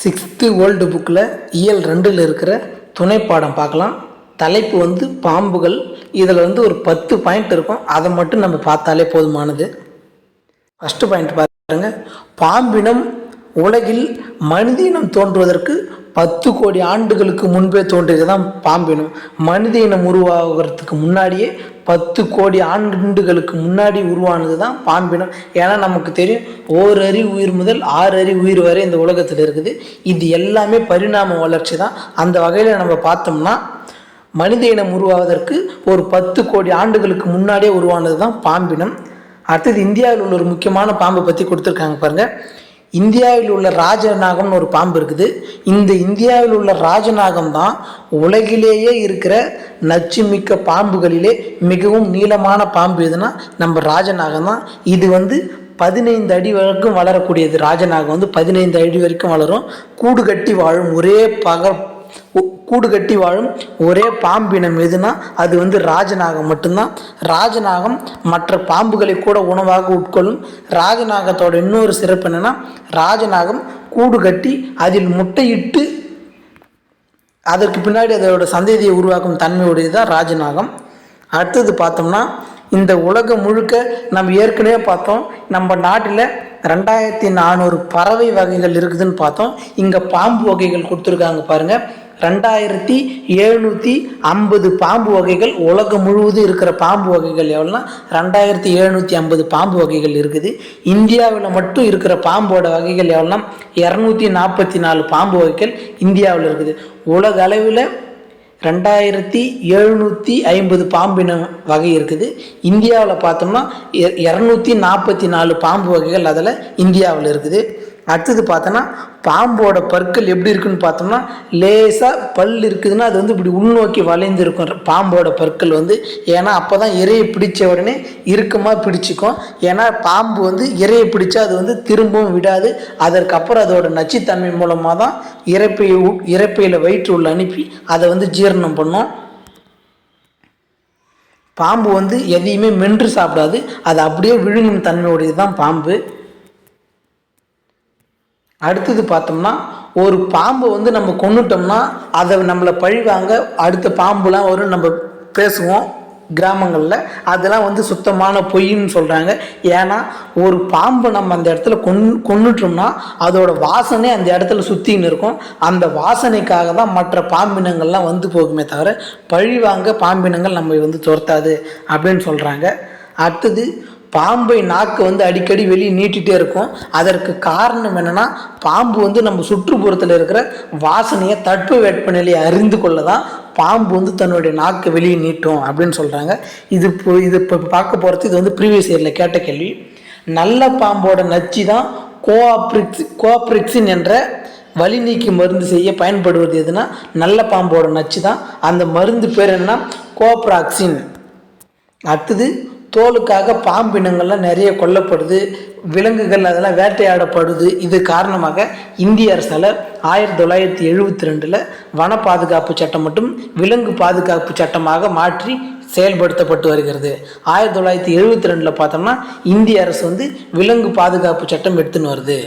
Sixth world புக்கில் இயல் ரெண்டில் இருக்கிற துணைப்பாடம் பார்க்கலாம். தலைப்பு வந்து பாம்புகள். இதில் வந்து ஒரு பத்து பாயிண்ட் இருக்கும். அதை மட்டும் நம்ம பார்த்தாலே போதுமானது. ஃபஸ்ட்டு பாயிண்ட் பாருங்க. பாம்பினம் உலகில் மனித இனம் தோன்றுவதற்கு பத்து கோடி ஆண்டுகளுக்கு முன்பே தோன்றியது தான் பாம்பினம். மனித இனம் உருவாகிறதுக்கு முன்னாடியே பத்து கோடி ஆண்டுகளுக்கு முன்னாடி உருவானது தான் பாம்பினம். ஏன்னா நமக்கு தெரியும் ஓர் அறி உயிர் முதல் ஆறு அறி உயிர் வரை இந்த உலகத்தில் இருக்குது. இது எல்லாமே பரிணாம வளர்ச்சி தான் அந்த வகையில் நம்ம பார்த்தோம்னா மனித இனம் உருவாவதற்கு ஒரு பத்து கோடி ஆண்டுகளுக்கு முன்னாடியே உருவானது தான் பாம்பினம். அடுத்தது இந்தியாவில் உள்ள ஒரு முக்கியமான பாம்பை பற்றி கொடுத்துருக்காங்க பாருங்கள் இந்தியாவில் உள்ள ராஜநாகம்னு ஒரு பாம்பு இருக்குது. இந்த இந்தியாவில் உள்ள ராஜநாகம் தான் உலகிலேயே இருக்கிற நச்சுமிக்க பாம்புகளிலே மிகவும் நீளமான பாம்பு எதுனா நம்ம ராஜநாகம் தான் இது வந்து பதினைந்து அடி வரைக்கும் வளரக்கூடியது. ராஜநாகம் வந்து பதினைந்து அடி வரைக்கும் வளரும். கூடு கட்டி வாழும் ஒரே பக கூடு கட்டி வாழும் ஒரே பாம்பினம் எதுனா அது வந்து ராஜநாகம் மட்டும்தான். ராஜநாகம் மற்ற பாம்புகளை கூட உணவாக உட்கொள்ளும். ராஜநாகத்தோட இன்னொரு சிறப்பு என்னென்னா ராஜநாகம் கூடு கட்டி அதில் முட்டையிட்டு அதற்கு பின்னாடி அதோட சந்ததியை உருவாக்கும் தன்மையுடையது தான் ராஜநாகம். அடுத்தது பார்த்தோம்னா இந்த உலகம் முழுக்க நம்ம ஏற்கனவே பார்த்தோம். நம்ம நாட்டில் ரெண்டாயிரத்தி நானூறு பறவை வகைகள் இருக்குதுன்னு பார்த்தோம். இங்கே பாம்பு வகைகள் கொடுத்துருக்காங்க பாருங்கள் ரெண்டாயிரத்தி எழுநூற்றி ஐம்பது பாம்பு வகைகள் உலகம் முழுவதும் இருக்கிற பாம்பு வகைகள் எவ்வளோனா ரெண்டாயிரத்தி எழுநூற்றி ஐம்பது பாம்பு வகைகள் இருக்குது. இந்தியாவில் மட்டும் இருக்கிற பாம்போட வகைகள் எவ்வளோனா இரநூத்தி நாற்பத்தி நாலு பாம்பு வகைகள் இந்தியாவில் இருக்குது. உலக அளவில் ரெண்டாயிரத்தி எழுநூற்றி ஐம்பது பாம்பின வகை இருக்குது. இந்தியாவில் பார்த்தோம்னா இரநூத்தி நாற்பத்தி நாலு பாம்பு வகைகள் அதில் இந்தியாவில் இருக்குது. அடுத்தது பார்த்தோன்னா பாம்போட பற்கள் எப்படி இருக்குன்னு பார்த்தோம்னா லேசாக பல் இருக்குதுன்னா அது வந்து இப்படி உள்நோக்கி வளைந்திருக்கும். பாம்போட பற்கள் வந்து ஏன்னா அப்போ தான் இறையை பிடிச்ச உடனே இறுக்கமாக பிடிச்சிக்கும். ஏன்னா பாம்பு வந்து இறையை பிடிச்சா அது வந்து திரும்பவும் விடாது. அதற்கப்புறம் அதோட நச்சுத்தன்மை மூலமாக தான் இறப்பை உ- இறப்பையில் வயிற்று உள்ள அனுப்பி அதை வந்து ஜீரணம் பண்ணும். பாம்பு வந்து எதையுமே மென்று சாப்பிடாது. அது அப்படியே விழுங்கும் தன்மையுடையது தான் பாம்பு. அடுத்தது பார்த்தோம்னா ஒரு பாம்பை வந்து நம்ம கொண்டுட்டோம்னா அதை நம்மளை பழிவாங்க அடுத்த பாம்புலாம் வரும் நம்ம பேசுவோம் கிராமங்களில். அதெல்லாம் வந்து சுத்தமான பொய்ன்னு சொல்கிறாங்க ஏன்னா ஒரு பாம்பை நம்ம அந்த இடத்துல கொன் கொண்டுட்டோம்னா அதோட வாசனை அந்த இடத்துல சுற்றின்னு இருக்கும். அந்த வாசனைக்காக தான் மற்ற பாம்பினங்கள்லாம் வந்து போகுமே தவிர பழிவாங்க பாம்பினங்கள் நம்ம வந்து துரத்தாது அப்படின்னு சொல்கிறாங்க அடுத்தது பாம்பை நாக்கு வந்து அடிக்கடி வெளியே நீட்டிகிட்டே இருக்கும். அதற்கு காரணம் என்னென்னா பாம்பு வந்து நம்ம சுற்றுப்புறத்தில் இருக்கிற வாசனையை தட்ப வெப்பநிலையை அறிந்து கொள்ள தான் பாம்பு வந்து தன்னுடைய நாக்கை வெளியே நீட்டும் அப்படின்னு சொல்கிறாங்க இது இப்போ இது இப்போ பார்க்க போகிறது இது வந்து ப்ரீவியஸ் இயரில் கேட்ட கேள்வி. நல்ல பாம்போட நச்சு தான் கோஆப்ரிக்ஸ் கோஆப்ரிக்ஸின் என்ற வலி நீக்கி மருந்து செய்ய பயன்படுவது எதுனா நல்ல பாம்போட நச்சு தான். அந்த மருந்து பேர் என்னன்னா கோப்ராக்சின். அடுத்தது தோலுக்காக பாம்பினங்கள்லாம் நிறைய கொல்லப்படுது விலங்குகள் அதெல்லாம் வேட்டையாடப்படுது. இது காரணமாக இந்திய அரசால் ஆயிரத்தி தொள்ளாயிரத்தி எழுபத்தி ரெண்டில் வன பாதுகாப்பு சட்டம் மற்றும் விலங்கு பாதுகாப்பு சட்டமாக மாற்றி செயல்படுத்தப்பட்டு வருகிறது. ஆயிரத்தி தொள்ளாயிரத்தி எழுபத்தி ரெண்டில் பார்த்தோம்னா இந்திய அரசு வந்து விலங்கு பாதுகாப்பு சட்டம் எடுத்துன்னு வருது.